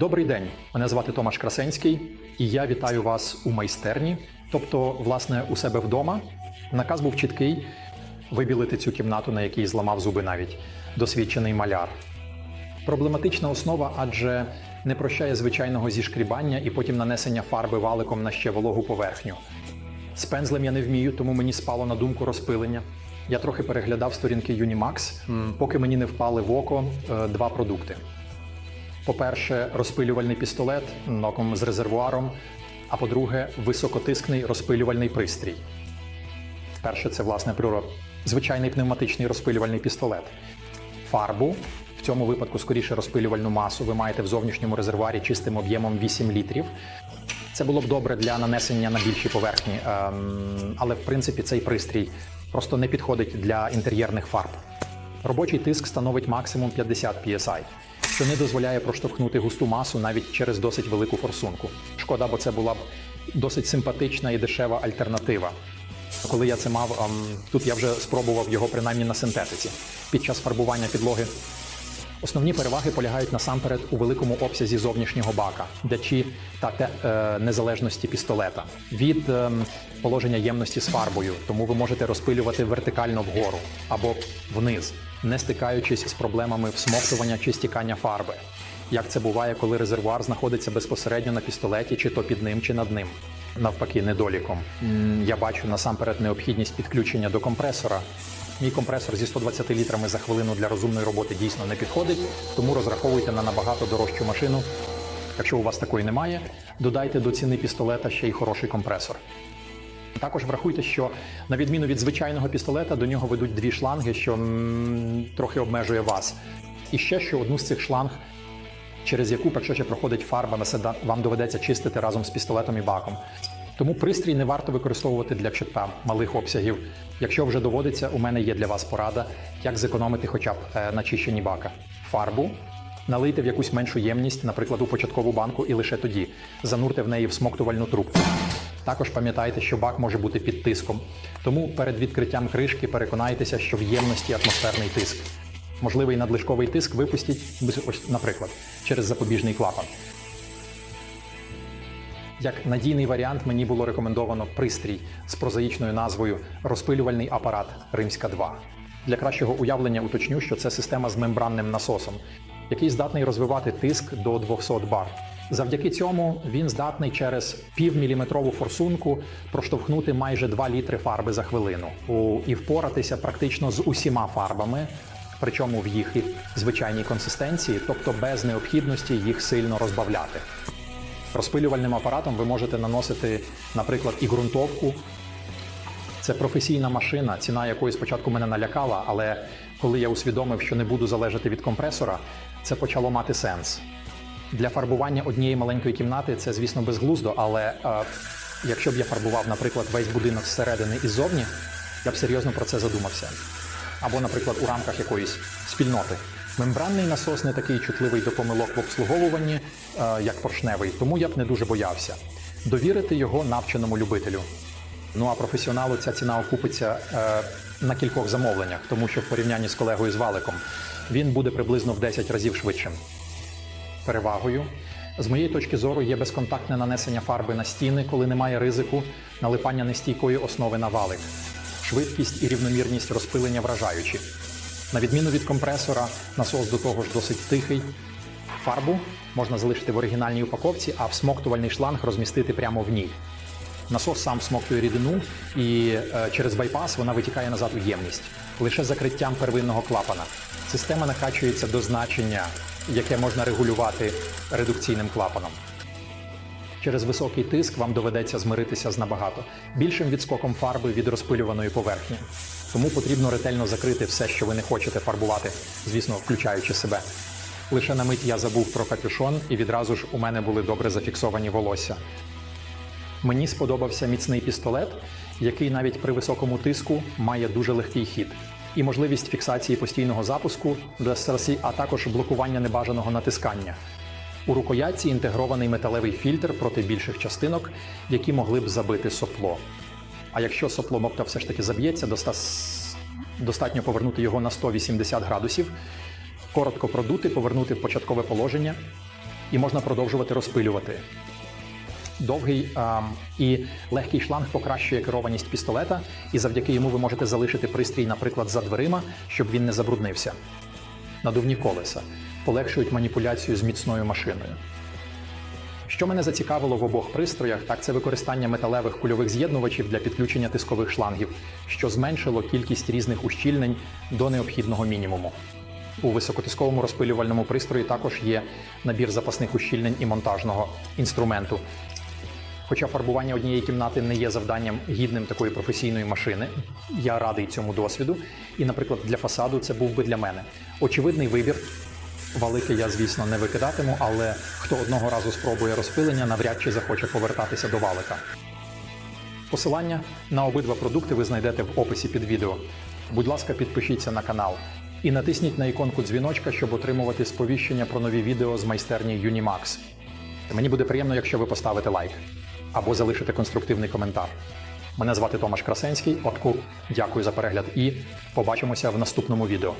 Добрий день, мене звати Томаш Красенський, і я вітаю вас у майстерні, тобто, власне, у себе вдома. Наказ був чіткий вибілити цю кімнату, на якій зламав зуби навіть досвідчений маляр. Проблематична основа, адже не прощає звичайного зішкрібання і потім нанесення фарби валиком на ще вологу поверхню. З пензлем я не вмію, тому мені спало на думку розпилення. Я трохи переглядав сторінки Unimax, поки мені не впали в око е, два продукти. По-перше, розпилювальний пістолет ноком з резервуаром, а по-друге, високотискний розпилювальний пристрій. Перше, це власне прюро, звичайний пневматичний розпилювальний пістолет. Фарбу, в цьому випадку скоріше розпилювальну масу, ви маєте в зовнішньому резервуарі чистим об'ємом 8 літрів. Це було б добре для нанесення на більші поверхні, ем, але в принципі цей пристрій просто не підходить для інтер'єрних фарб. Робочий тиск становить максимум 50 psi, що не дозволяє проштовхнути густу масу навіть через досить велику форсунку. Шкода, бо це була б досить симпатична і дешева альтернатива. Коли я це мав, ем, тут я вже спробував його принаймні на синтетиці. Під час фарбування підлоги Основні переваги полягають насамперед у великому обсязі зовнішнього бака, дачі та те, е, незалежності пістолета від ем, положення ємності з фарбою, тому ви можете розпилювати вертикально вгору або вниз, не стикаючись з проблемами всмоктування чи стікання фарби. Як це буває, коли резервуар знаходиться безпосередньо на пістолеті, чи то під ним, чи над ним. Навпаки, недоліком. Я бачу насамперед необхідність підключення до компресора, Мій компресор зі 120 літрами за хвилину для розумної роботи дійсно не підходить, тому розраховуйте на набагато дорожчу машину. Якщо у вас такої немає, додайте до ціни пістолета ще й хороший компресор. Також врахуйте, що на відміну від звичайного пістолета, до нього ведуть дві шланги, що м, трохи обмежує вас. І ще що одну з цих шланг, через яку, якщо ще проходить фарба, на седа- вам доведеться чистити разом з пістолетом і баком. Тому пристрій не варто використовувати для ЧП малих обсягів. Якщо вже доводиться, у мене є для вас порада, як зекономити хоча б е, на чищенні бака. Фарбу налийте в якусь меншу ємність, наприклад, у початкову банку, і лише тоді занурте в неї всмоктувальну трубку. Також пам'ятайте, що бак може бути під тиском. Тому перед відкриттям кришки переконайтеся, що в ємності атмосферний тиск. Можливий надлишковий тиск випустіть, ось, наприклад, через запобіжний клапан. Як надійний варіант мені було рекомендовано пристрій з прозаїчною назвою розпилювальний апарат Римська 2. Для кращого уявлення уточню, що це система з мембранним насосом, який здатний розвивати тиск до 200 бар. Завдяки цьому він здатний через півміліметрову форсунку проштовхнути майже 2 літри фарби за хвилину і впоратися практично з усіма фарбами, причому в їх звичайній консистенції, тобто без необхідності їх сильно розбавляти. Розпилювальним апаратом ви можете наносити, наприклад, і ґрунтовку. Це професійна машина, ціна якої спочатку мене налякала, але коли я усвідомив, що не буду залежати від компресора, це почало мати сенс. Для фарбування однієї маленької кімнати це, звісно, безглуздо, але е, якщо б я фарбував, наприклад, весь будинок зсередини і ззовні, я б серйозно про це задумався. Або, наприклад, у рамках якоїсь спільноти. Мембранний насос не такий чутливий до помилок в обслуговуванні, е, як поршневий, тому я б не дуже боявся. Довірити його навченому любителю. Ну а професіоналу ця ціна окупиться е, на кількох замовленнях, тому що в порівнянні з колегою з валиком він буде приблизно в 10 разів швидшим. Перевагою з моєї точки зору є безконтактне нанесення фарби на стіни, коли немає ризику налипання нестійкої основи на валик. Швидкість і рівномірність розпилення вражаючі. На відміну від компресора, насос до того ж досить тихий. Фарбу можна залишити в оригінальній упаковці, а всмоктувальний шланг розмістити прямо в ній. Насос сам всмоктує рідину і е, через байпас вона витікає назад у ємність лише закриттям первинного клапана. Система накачується до значення, яке можна регулювати редукційним клапаном. Через високий тиск вам доведеться змиритися з набагато більшим відскоком фарби від розпилюваної поверхні. Тому потрібно ретельно закрити все, що ви не хочете фарбувати, звісно, включаючи себе. Лише на мить я забув про капюшон, і відразу ж у мене були добре зафіксовані волосся. Мені сподобався міцний пістолет, який навіть при високому тиску має дуже легкий хід і можливість фіксації постійного запуску а також блокування небажаного натискання. У рукоятці інтегрований металевий фільтр проти більших частинок, які могли б забити сопло. А якщо сопло мокта все ж таки заб'ється, доста- достатньо повернути його на 180 градусів, коротко продути, повернути в початкове положення і можна продовжувати розпилювати. Довгий ем, і легкий шланг покращує керованість пістолета, і завдяки йому ви можете залишити пристрій, наприклад, за дверима, щоб він не забруднився. Надувні колеса полегшують маніпуляцію з міцною машиною. Що мене зацікавило в обох пристроях, так це використання металевих кульових з'єднувачів для підключення тискових шлангів, що зменшило кількість різних ущільнень до необхідного мінімуму. У високотисковому розпилювальному пристрої також є набір запасних ущільнень і монтажного інструменту. Хоча фарбування однієї кімнати не є завданням гідним такої професійної машини, я радий цьому досвіду. І, наприклад, для фасаду це був би для мене очевидний вибір. Валики я, звісно, не викидатиму, але хто одного разу спробує розпилення, навряд чи захоче повертатися до валика. Посилання на обидва продукти ви знайдете в описі під відео. Будь ласка, підпишіться на канал і натисніть на іконку дзвіночка, щоб отримувати сповіщення про нові відео з майстерні Unimax. Мені буде приємно, якщо ви поставите лайк або залишити конструктивний коментар. Мене звати Томаш Красенський. Отку, дякую за перегляд і побачимося в наступному відео.